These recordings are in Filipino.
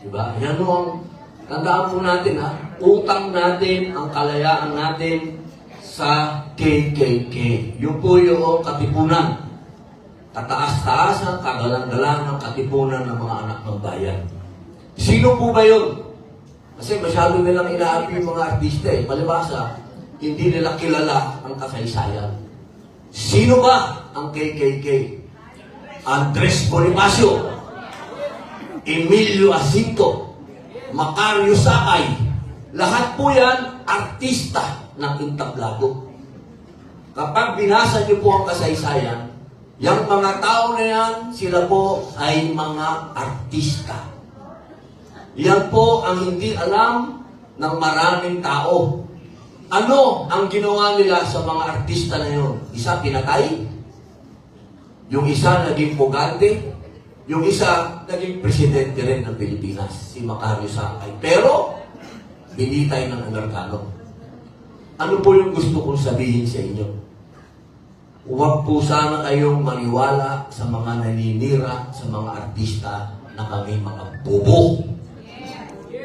Diba? Yan ho ang, tandaan po natin ha, utang natin ang kalayaan natin sa KKK. Yun po yung katipunan. Kataas-taas ang kagalang-galang ng katipunan ng mga anak ng bayan. Sino po ba yun? Kasi masyado nilang inaapi yung mga artista eh. Palibasa, hindi nila kilala ang kasaysayan. Sino ba ang KKK? Andres Bonifacio, Emilio Asinto, Macario Sakay, lahat po yan artista ng entablado. Kapag binasa niyo po ang kasaysayan, yung mga tao na yan, sila po ay mga artista. Yan po ang hindi alam ng maraming tao. Ano ang ginawa nila sa mga artista na yun? Isa pinatay, yung isa naging pugante, yung isa naging presidente rin ng Pilipinas, si Macario Sakay. Pero, binitay ng Amerikano. Ano po yung gusto kong sabihin sa inyo? Huwag po sana kayong maniwala sa mga naninira sa mga artista na kami mga bobo.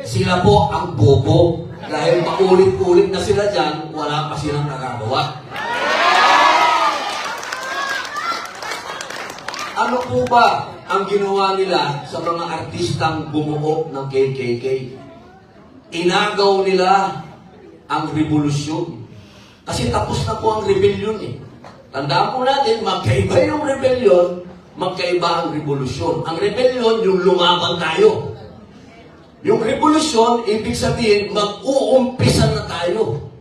Sila po ang bobo. Dahil paulit-ulit na sila dyan, wala pa silang nagagawa. Ano po ba ang ginawa nila sa mga artistang bumuo ng KKK? Inagaw nila ang revolusyon. Kasi tapos na po ang rebellion eh. Tandaan po natin, magkaiba yung rebellion, magkaiba ang revolusyon. Ang rebellion, yung lumaban tayo. Yung revolusyon, ibig sabihin, mag-uumpisa na tayo.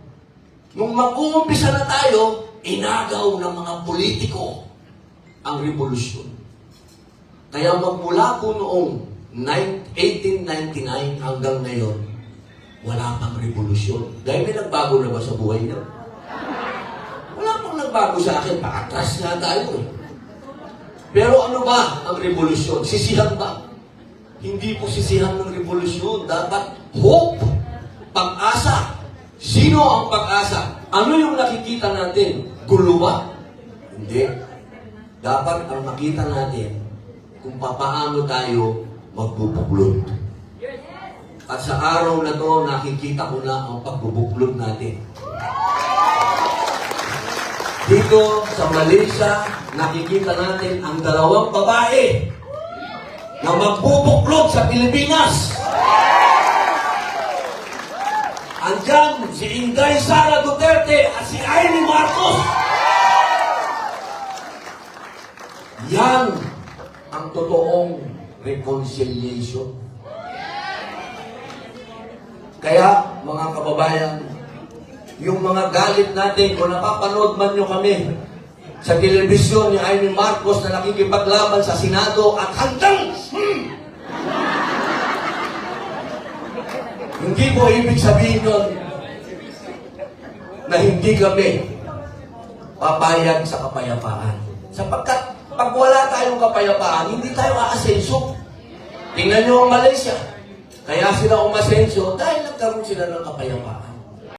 Nung mag-uumpisa na tayo, inagaw ng mga politiko ang revolusyon. Kaya magmula po noong 1899 hanggang ngayon, wala pang revolusyon. Dahil may nagbago na ba sa buhay niyo? Wala pang nagbago sa akin. Pakatras nga tayo eh. Pero ano ba ang revolusyon? Sisihan ba? Hindi po sisihan ng revolusyon. Dapat hope, pag-asa. Sino ang pag-asa? Ano yung nakikita natin? Gulo ba? Hindi. Dapat ang makita natin kung papaano tayo magbubuklod. At sa araw na to, nakikita ko na ang pagbubuklod natin. Dito sa Malaysia, nakikita natin ang dalawang babae na magbubuklod sa Pilipinas. Andyan si Inday Sara Duterte at si Amy Marcos. Yan ang totoong reconciliation. Kaya, mga kababayan, yung mga galit natin, kung napapanood man nyo kami sa telebisyon ni Amy Marcos na nakikipaglaban sa Senado at hanggang hmm, hindi po ibig sabihin nun na hindi kami papayag sa kapayapaan. Sapagkat pag wala tayong kapayapaan, hindi tayo aasenso. Tingnan nyo ang Malaysia. Kaya sila umasenso dahil nagkaroon sila ng kapayapaan.